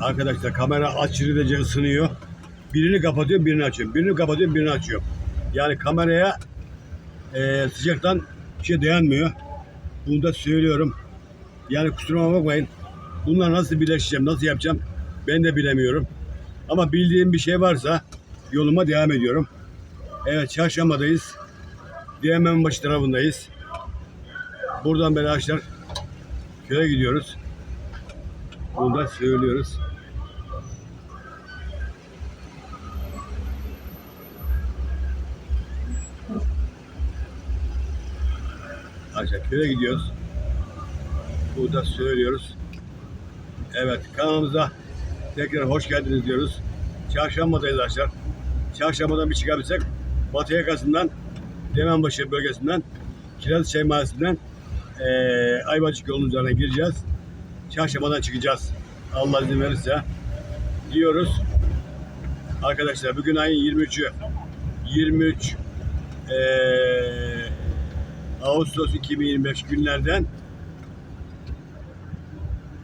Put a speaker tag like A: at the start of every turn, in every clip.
A: Arkadaşlar kamera aşırı ısınıyor. Birini kapatıyorum, birini açıyorum. Birini kapatıyorum, birini açıyorum. Yani kameraya eee, sıcaktan bir şey dayanmıyor. Bunu da söylüyorum. Yani kusuruma bakmayın. Bunlar nasıl birleşeceğim, nasıl yapacağım ben de bilemiyorum. Ama bildiğim bir şey varsa yoluma devam ediyorum. Evet çarşambadayız. Diyemem tarafındayız. Buradan beri arkadaşlar köye gidiyoruz. Bunu da söylüyoruz. Arkadaşlar köye gidiyoruz. Burada söylüyoruz. Evet kanalımıza tekrar hoş geldiniz diyoruz. Çarşambadayız arkadaşlar. Çarşambadan bir çıkabilsek Batı yakasından Demenbaşı bölgesinden Kirazlıçay Mahallesi'nden eee Ayvacık yolunun üzerine gireceğiz. Çarşambadan çıkacağız. Allah izin verirse diyoruz. Arkadaşlar bugün ayın 23'ü 23 eee Ağustos 2025 günlerden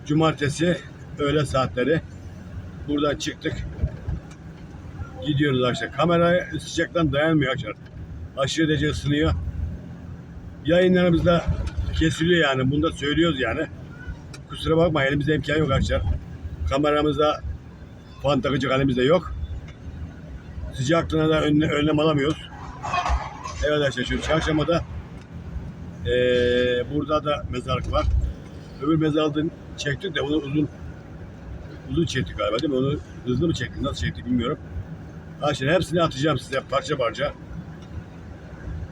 A: Cumartesi öğle saatleri buradan çıktık. Gidiyoruz arkadaşlar. Kamera sıcaktan dayanmıyor arkadaşlar. Aşırı derece ısınıyor. Yayınlarımız da kesiliyor yani. Bunu da söylüyoruz yani. Kusura bakma elimizde imkan yok arkadaşlar. Kameramızda fan takacak halimizde yok. Sıcaklığına da önle, önlem alamıyoruz. Evet arkadaşlar şu çarşambada eee burada da mezarlık var. Öbür mezarlığını çektik de onu uzun uzun çektik galiba değil mi? Onu hızlı mı çektik? Nasıl çektik bilmiyorum. Arkadaşlar hepsini atacağım size parça parça.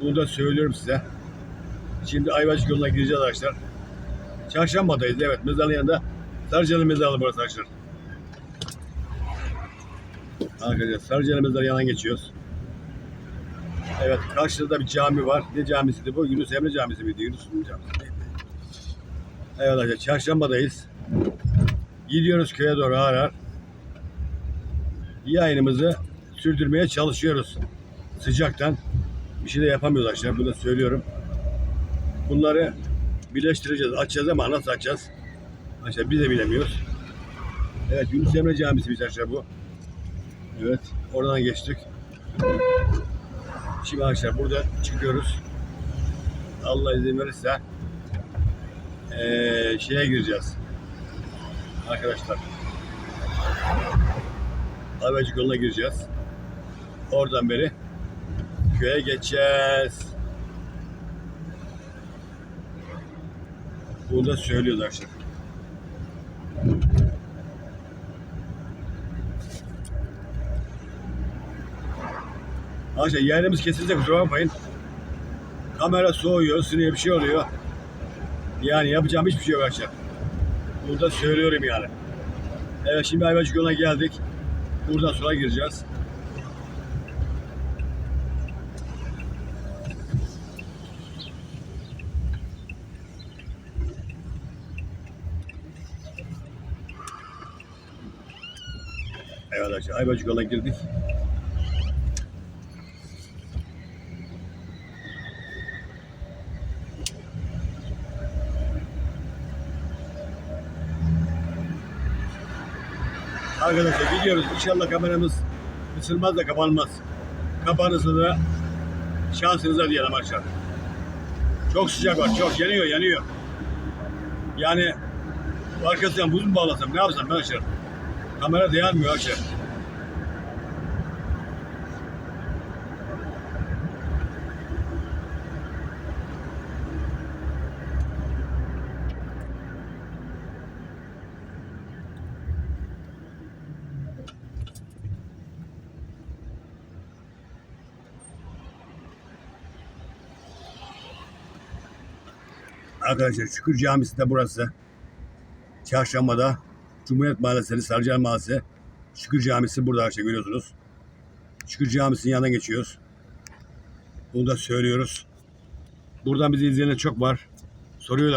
A: Bunu da söylüyorum size. Şimdi Ayvacık yoluna gireceğiz arkadaşlar. Çarşambadayız evet mezarlığın yanında. Sarıcalı mezarlığı burası arkadaşlar. Arkadaşlar Sarıcalı mezarı yanından geçiyoruz. Evet karşıda bir cami var. Ne camisiydi bu? Yunus Emre Camisi miydi? Yunus Emre Camisi miydi? Evet arkadaşlar çarşambadayız. Gidiyoruz köye doğru ağır ağır. Yayınımızı sürdürmeye çalışıyoruz. Sıcaktan bir şey de yapamıyoruz arkadaşlar. Bunu da söylüyorum. Bunları birleştireceğiz. Açacağız ama nasıl açacağız? Arkadaşlar biz de bilemiyoruz. Evet Yunus Emre Camisi bir arkadaşlar bu. Evet oradan geçtik. Şimdi arkadaşlar burada çıkıyoruz. Allah izin verirse eee, şeye gireceğiz. Arkadaşlar. Ayvacık yoluna gireceğiz. Oradan beri köye geçeceğiz. Bunu da söylüyoruz arkadaşlar. Arkadaşlar yerimiz kesilse kusura bakmayın. Kamera soğuyor, ısınıyor bir şey oluyor. Yani yapacağım hiçbir şey yok arkadaşlar. Bunu da söylüyorum yani. Evet şimdi Ayvacık yoluna geldik. Buradan sonra gireceğiz. Evet arkadaşlar Ayvacık yoluna girdik. Arkadaşlar gidiyoruz. İnşallah kameramız ısınmaz da kapanmaz. Kapanırsa da şansınıza diyelim arkadaşlar. Çok sıcak var. Çok yanıyor yanıyor. Yani arkasından buz mu bağlasam ne yapsam ben arkadaşlar. Kamera dayanmıyor arkadaşlar. Arkadaşlar Şükür Camisi de burası. Çarşamba'da Cumhuriyet Mahallesi, Sarıcan Mahallesi. Şükür Camisi burada arkadaşlar görüyorsunuz. Şükür Camisi'nin yanına geçiyoruz. Bunu da söylüyoruz. Buradan bizi izleyenler çok var. Soruyorlar.